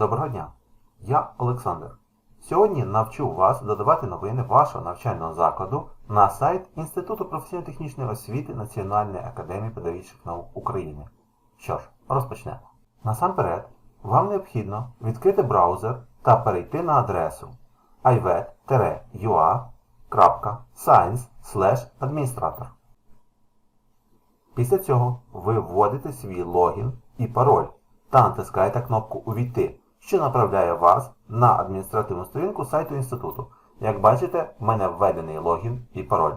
Доброго дня! Я Олександр. Сьогодні навчу вас додавати новини вашого навчального закладу на сайт Інституту професійно-технічної освіти Національної академії педагогічних наук України. Що ж, розпочнемо. Насамперед, вам необхідно відкрити браузер та перейти на адресу ivet.ua.science/administrator. Після цього ви вводите свій логін і пароль та натискаєте кнопку Увійти, що направляє вас на адміністративну сторінку сайту інституту. Як бачите, в мене введений логін і пароль.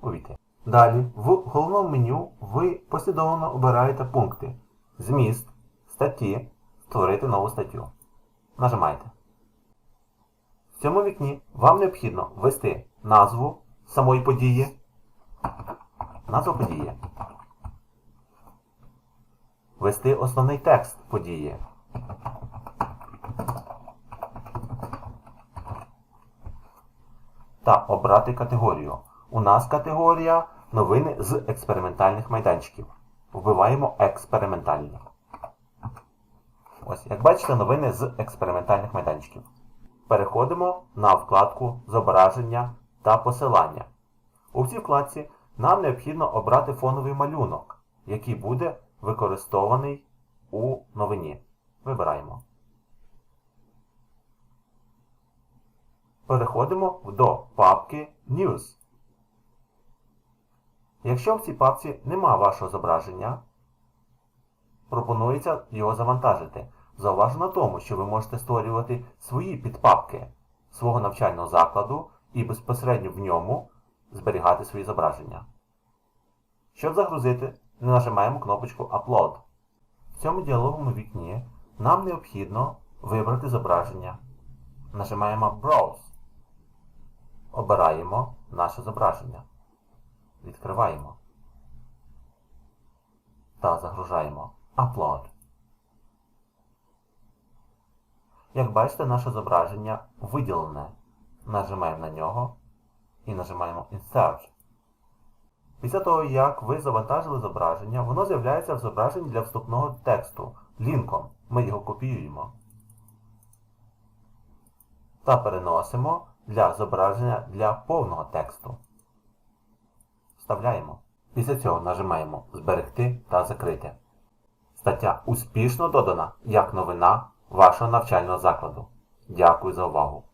Увійти. Далі в головному меню ви послідовно обираєте пункти Зміст, статті, Створити нову статтю. Нажимаєте. В цьому вікні вам необхідно ввести назву самої події, назву події, ввести основний текст події. Та обрати категорію. У нас категорія новини з експериментальних майданчиків. Вбиваємо експериментальні. Ось, як бачите, новини з експериментальних майданчиків. Переходимо на вкладку Зображення та посилання. У цій вкладці нам необхідно обрати фоновий малюнок, який буде використований у новині. Вибираємо. Переходимо до папки News. Якщо в цій папці нема вашого зображення, пропонується його завантажити. Зауважу тому, що ви можете створювати свої підпапки свого навчального закладу і безпосередньо в ньому зберігати свої зображення. Щоб загрузити, нажимаємо кнопочку Upload. В цьому діалоговому вікні нам необхідно вибрати зображення. Нажимаємо Browse. Обираємо наше зображення. Відкриваємо. Та загружаємо Upload. Як бачите, наше зображення виділене. Нажимаємо на нього і нажимаємо Insert. Після того, як ви завантажили зображення, воно з'являється в зображенні для вступного тексту лінком. Ми його копіюємо та переносимо для зображення для повного тексту. Вставляємо. Після цього нажимаємо Зберегти та закрити. Стаття успішно додана як новина вашого навчального закладу. Дякую за увагу!